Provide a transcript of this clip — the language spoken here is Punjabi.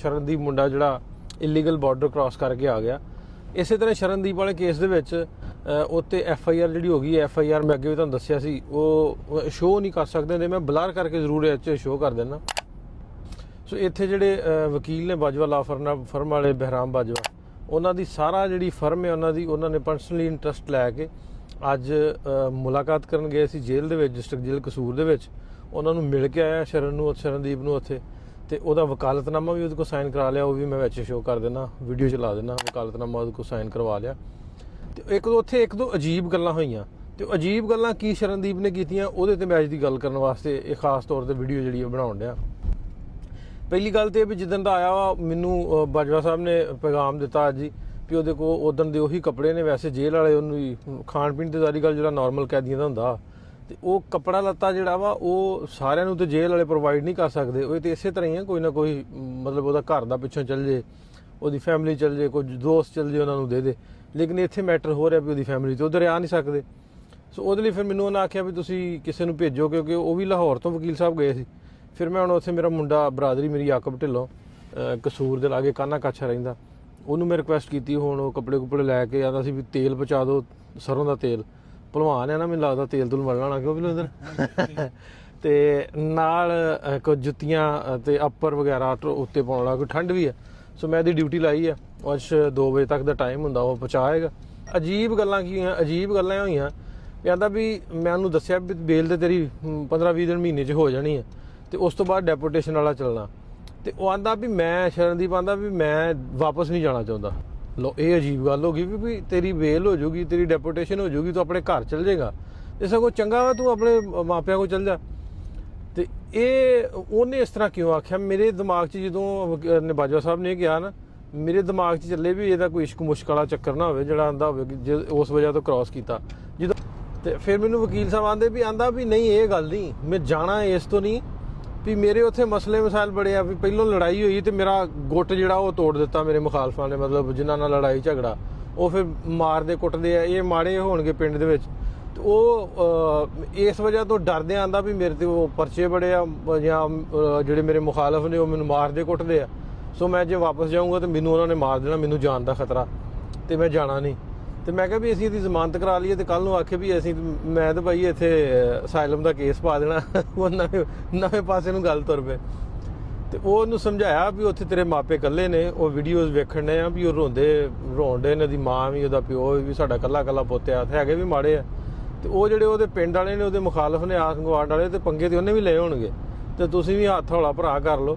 ਸ਼ਰਨਦੀਪ ਮੁੰਡਾ ਜਿਹੜਾ ਇਲੀਗਲ ਬਾਰਡਰ ਕ੍ਰਾਸ ਕਰਕੇ ਆ ਗਿਆ। ਇਸੇ ਤਰ੍ਹਾਂ ਸ਼ਰਨਦੀਪ ਵਾਲੇ ਕੇਸ ਦੇ ਵਿੱਚ ਅ, ਉੱਤੇ ਐਫ ਆਈ ਆਰ ਜਿਹੜੀ ਹੋ ਗਈ ਐਫ ਆਈ ਆਰ ਮੈਂ ਅੱਗੇ ਵੀ ਤੁਹਾਨੂੰ ਦੱਸਿਆ ਸੀ ਉਹ ਸ਼ੋਅ ਨਹੀਂ ਕਰ ਸਕਦੇ ਨੇ ਮੈਂ ਬਲਰ ਕਰਕੇ ਜ਼ਰੂਰ ਇਹ 'ਚ ਸ਼ੋਅ ਕਰ ਦੇਣਾ ਸੋ ਇੱਥੇ ਜਿਹੜੇ ਵਕੀਲ ਨੇ ਬਾਜਵਾ ਲਾ ਫਰਮ ਵਾਲੇ ਬਹਿਰਾਮ ਬਾਜਵਾ ਉਹਨਾਂ ਦੀ ਸਾਰਾ ਜਿਹੜੀ ਫਰਮ ਹੈ ਉਹਨਾਂ ਦੀ ਉਹਨਾਂ ਨੇ ਪਰਸਨਲੀ ਇੰਟਰਸਟ ਲੈ ਕੇ ਅੱਜ ਮੁਲਾਕਾਤ ਕਰਨ ਗਏ ਸੀ ਜੇਲ੍ਹ ਦੇ ਵਿੱਚ ਡਿਸਟ੍ਰਿਕਟ ਜੇਲ੍ਹ ਕਸੂਰ ਦੇ ਵਿੱਚ। ਉਹਨਾਂ ਨੂੰ ਮਿਲ ਕੇ ਆਇਆ ਸ਼ਰਨ ਨੂੰ ਸ਼ਰਨਦੀਪ ਨੂੰ ਉੱਥੇ। ਤੇ ਉਹਦਾ ਵਕਾਲਤਨਾਮਾ ਵੀ ਉਹਦੇ ਕੋਲ ਸਾਈਨ ਕਰਾ ਲਿਆ, ਉਹ ਵੀ ਮੈਂ ਵਿੱਚ ਸ਼ੋਅ ਕਰ ਦੇਣਾ ਵੀਡੀਓ ਚਲਾ ਦੇਣਾ ਵਕਾਲਤਨਾਮਾ ਉਹਦੇ ਕੋਲ ਸਾਈਨ ਕਰਵਾ ਲਿਆ। ਤੇ ਇੱਕ ਦੋ ਉੱਥੇ ਇੱਕ ਦੋ ਅਜੀਬ ਗੱਲਾਂ ਹੋਈਆਂ। ਤੇ ਉਹ ਅਜੀਬ ਗੱਲਾਂ ਕੀ ਸ਼ਰਨਦੀਪ ਨੇ ਕੀਤੀਆਂ, ਉਹਦੇ ਤੇ ਮੈਚ ਦੀ ਗੱਲ ਕਰਨ ਵਾਸਤੇ ਇਹ ਖਾਸ ਤੌਰ ਤੇ ਵੀਡੀਓ ਜਿਹੜੀ ਉਹ ਬਣਾਉਣ ਡਿਆ। ਪਹਿਲੀ ਗੱਲ ਤੇ ਇਹ ਵੀ ਜਿੱਦਣ ਦਾ ਆਇਆ ਵਾ, ਮੈਨੂੰ ਬਾਜਵਾ ਸਾਹਿਬ ਨੇ ਪੈਗਾਮ ਦਿੱਤਾ ਅੱਜ ਹੀ ਵੀ ਉਹਦੇ ਕੋਲ ਉਦੋਂ ਦੇ ਉਹੀ ਕੱਪੜੇ ਨੇ, ਵੈਸੇ ਜੇਲ੍ਹ ਵਾਲੇ ਉਹਨੂੰ ਹੀ ਖਾਣ ਪੀਣ ਤੇ ਸਾਰੀ ਗੱਲ ਜਿਹੜਾ ਨਾਰਮਲ ਕੈਦੀਆਂ ਦਾ ਹੁੰਦਾ। ਤੇ ਉਹ ਕੱਪੜਾ ਲੱਤਾ ਜਿਹੜਾ ਵਾ, ਉਹ ਸਾਰਿਆਂ ਨੂੰ ਤੇ ਜੇਲ੍ਹ ਵਾਲੇ ਪ੍ਰੋਵਾਈਡ ਨਹੀਂ ਕਰ ਸਕਦੇ। ਉਹ ਤੇ ਇਸੇ ਤਰ੍ਹਾਂ ਹੀ ਆ, ਕੋਈ ਨਾ ਕੋਈ, ਮਤਲਬ ਉਹਦਾ ਘਰ ਦਾ ਪਿੱਛੋਂ ਚੱਲ ਜੇ, ਉਹਦੀ ਫੈਮਿਲੀ ਚੱਲ ਜੇ, ਕੁਝ ਦੋਸਤ ਚੱਲ ਜੇ ਉਹਨਾਂ ਨੂੰ ਦੇ ਦੇ। ਲੇਕਿਨ ਇੱਥੇ ਮੈਟਰ ਹੋ ਰਿਹਾ ਵੀ ਉਹਦੀ ਫੈਮਿਲੀ ਤੇ ਉਧਰ ਆ ਨਹੀਂ ਸਕਦੇ। ਸੋ ਉਹਦੇ ਲਈ ਫਿਰ ਮੈਨੂੰ ਉਹਨਾਂ ਆਖਿਆ ਵੀ ਤੁਸੀਂ ਕਿਸੇ ਨੂੰ ਭੇਜੋ, ਕਿਉਂਕਿ ਉਹ ਵੀ ਲਾਹੌਰ ਤੋਂ ਵਕੀਲ ਸਾਹਿਬ ਗਏ ਸੀ। ਫਿਰ ਮੈਂ ਹੁਣ ਉੱਥੇ ਮੇਰਾ ਮੁੰਡਾ, ਬਰਾਦਰੀ ਮੇਰੀ ਯਾਕਬ ਢਿੱਲੋਂ ਕਸੂਰ ਦੇ ਲਾਗੇ ਕਾਨਾ ਕਾਛਾ ਰਹਿੰਦਾ। ਉਹਨੂੰ ਮੈਂ ਰਿਕੁਐਸਟ ਕੀਤੀ, ਹੁਣ ਉਹ ਕੱਪੜੇ ਕੁਪੜੇ ਲੈ ਕੇ ਆਂਦਾ ਸੀ ਵੀ ਤੇਲ ਪਹੁੰਚਾ ਦਿਓ, ਸਰੋਂ ਦਾ ਤੇਲ। ਭਲਵਾਨ ਹੈ ਨਾ ਮੈਨੂੰ ਲੱਗਦਾ ਤੇਲ ਤੁਲ ਮਲਣਾ ਨਾ ਕਿਉਂ ਵੀ ਉਧਰ ਤੇ ਨਾਲ ਅਹ, ਜੁੱਤੀਆਂ ਅਹ, ਤੇ ਅੱਪਰ ਵਗੈਰਾ ਟਰ- ਉੱਤੇ ਪਾਉਣ ਵਾਲਾ ਕੋਈ ਠੰਡ ਵੀ ਹੈ ਸੋ ਮੈਂ ਇਹਦੀ ਡਿਊਟੀ ਲਾਈ ਆ। ਅੱਜ 2 ਵਜੇ ਤੱਕ ਦਾ ਟਾਈਮ ਹੁੰਦਾ ਉਹ ਪਹੁੰਚਾਏਗਾ ਅਜੀਬ ਗੱਲਾਂ ਕੀ ਹੋਈਆਂ ਅਜੀਬ ਗੱਲਾਂ ਇਹ ਹੋਈਆਂ ਕਹਿੰਦਾ ਵੀ ਮੈਂ ਉਹਨੂੰ ਦੱਸਿਆ ਵੀ ਬੇਲ ਤੇ ਤੇਰੀ 15-20 ਦਿਨ ਮਹੀਨੇ 'ਚ ਹੋ ਜਾਣੀ ਹੈ ਤੇ ਉਸ ਤੋਂ ਬਾਅਦ ਡੈਪੂਟੇਸ਼ਨ ਵਾਲਾ ਚੱਲਣਾ। ਤੇ ਉਹ ਆਂਦਾ ਵੀ ਮੈਂ ਸ਼ਰਨਦੀਪ ਆਂਦਾ ਵੀ ਮੈਂ ਵਾਪਸ ਨਹੀਂ ਜਾਣਾ ਚਾਹੁੰਦਾ। ਲੋ, ਇਹ ਅਜੀਬ ਗੱਲ ਹੋ ਗਈ ਵੀ ਵੀ ਤੇਰੀ ਬੇਲ ਹੋ ਜਾਊਗੀ ਤੇਰੀ ਡੈਪੂਟੇਸ਼ਨ ਹੋ ਜਾਊਗੀ ਤੂੰ ਆਪਣੇ ਘਰ ਚਲ ਜਾਏਗਾ ਇਹ ਸਗੋਂ ਚੰਗਾ ਵਾ, ਤੂੰ ਆਪਣੇ ਮਾਪਿਆਂ ਕੋਲ ਚਲ ਜਾ। ਤੇ ਇਹ, ਉਹਨੇ ਇਸ ਤਰ੍ਹਾਂ ਕਿਉਂ ਆਖਿਆ? ਮੇਰੇ ਦਿਮਾਗ 'ਚ ਜਦੋਂ ਵਕ- ਸਾਹਿਬ ਨੇ ਇਹ ਕਿਹਾ ਨਾ, ਮੇਰੇ ਦਿਮਾਗ 'ਚ ਚੱਲੇ ਵੀ ਇਹਦਾ ਕੋਈ ਇਸ਼ਕ ਮੁਸ਼ਕ ਵਾਲਾ ਚੱਕਰ ਨਾ ਹੋਵੇ, ਜਿਹੜਾ ਆਂਦਾ ਹੋਵੇ ਕਿ ਜੇ ਉਸ ਵਜ੍ਹਾ ਤੋਂ ਕ੍ਰਾਸ ਕੀਤਾ। ਜਦੋਂ ਤੇ ਫਿਰ ਮੈਨੂੰ ਵਕੀਲ ਸਾਹਿਬ ਆਂਦੇ ਵੀ, ਆਂਦਾ ਵੀ, ਨਹੀਂ, ਇਹ ਗੱਲ ਨਹੀਂ। ਮੈਂ ਜਾਣਾ ਇਸ ਤੋਂ ਨਹੀਂ ਵੀ ਮੇਰੇ ਉੱਥੇ ਮਸਲੇ ਮਸਾਇਲ ਬੜੇ ਆ, ਵੀ ਪਹਿਲੋਂ ਲੜਾਈ ਹੋਈ ਤੇ ਮੇਰਾ ਗੁੱਟ ਜਿਹੜਾ ਉਹ ਤੋੜ ਦਿੱਤਾ ਮੇਰੇ ਮੁਖਾਲਫਾਂ ਨੇ, ਮਤਲਬ ਜਿਨ੍ਹਾਂ ਨਾਲ ਲੜਾਈ ਝਗੜਾ। ਉਹ ਫਿਰ ਮਾਰਦੇ ਕੁੱਟਦੇ ਆ, ਇਹ ਮਾੜੇ ਹੋਣਗੇ ਪਿੰਡ ਦੇ ਵਿੱਚ। ਤੇ ਉਹ ਇਸ ਵਜ੍ਹਾ ਤੋਂ ਡਰਦੇ ਆਂਦਾ ਵੀ ਮੇਰੇ ਤੇ ਉਹ ਪਰਚੇ ਬੜੇ ਆ, ਜਾਂ ਜਿਹੜੇ ਮੇਰੇ ਮੁਖਾਲਫ ਨੇ ਉਹ ਮੈਨੂੰ ਮਾਰਦੇ ਕੁੱਟਦੇ ਆ। ਸੋ ਮੈਂ ਜੇ ਵਾਪਸ ਜਾਊਂਗਾ ਤੇ ਮੈਨੂੰ ਉਹਨਾਂ ਨੇ ਮਾਰ ਦੇਣਾ, ਮੈਨੂੰ ਜਾਨ ਦਾ ਖਤਰਾ, ਤੇ ਮੈਂ ਜਾਣਾ ਨਹੀਂ। ਤੇ ਮੈਂ ਕਿਹਾ ਵੀ ਅਸੀਂ ਇਹਦੀ ਜ਼ਮਾਨਤ ਕਰਾ ਲਈਏ ਤੇ ਕੱਲ ਨੂੰ ਆਖੇ ਵੀ ਅਸੀਂ ਮੈਂ ਤਾਂ ਭਾਈ ਇੱਥੇ ਅਸਾਈਲਮ ਦਾ ਕੇਸ ਪਾ ਦੇਣਾ। ਉਹ ਨਵੇਂ ਨਵੇਂ ਪਾਸੇ ਨੂੰ ਗੱਲ ਤੁਰ ਪਏ। ਤੇ ਉਹ ਉਹਨੂੰ ਸਮਝਾਇਆ ਵੀ ਉੱਥੇ ਤੇਰੇ ਮਾਪੇ ਇਕੱਲੇ ਨੇ, ਉਹ ਵੀਡੀਓਜ਼ ਵੇਖਣ ਨੇ ਆ ਵੀ ਉਹ ਰੋਂਦੇ ਰੋਂਦੇ ਨੇ ਦੀ ਮਾਂ ਵੀ, ਉਹਦਾ ਪਿਓ ਵੀ ਸਾਡਾ ਕੱਲਾ ਕੱਲਾ ਆ ਤੇ ਹੈਗੇ ਵੀ ਮਾੜੇ ਆ। ਤੇ ਉਹ ਜਿਹੜੇ ਉਹਦੇ ਪਿੰਡ ਵਾਲੇ ਨੇ, ਉਹਦੇ ਮੁਖਾਲਫ ਨੇ ਆਸ ਗਵਾਂਡ ਵਾਲੇ, ਤੇ ਪੰਗੇ ਤੇ ਉਹਨੇ ਵੀ ਲਏ ਹੋਣਗੇ। ਤੇ ਤੁਸੀਂ ਵੀ ਹੱਥ ਹੌਲਾ ਭਰਾ ਕਰ ਲਓ।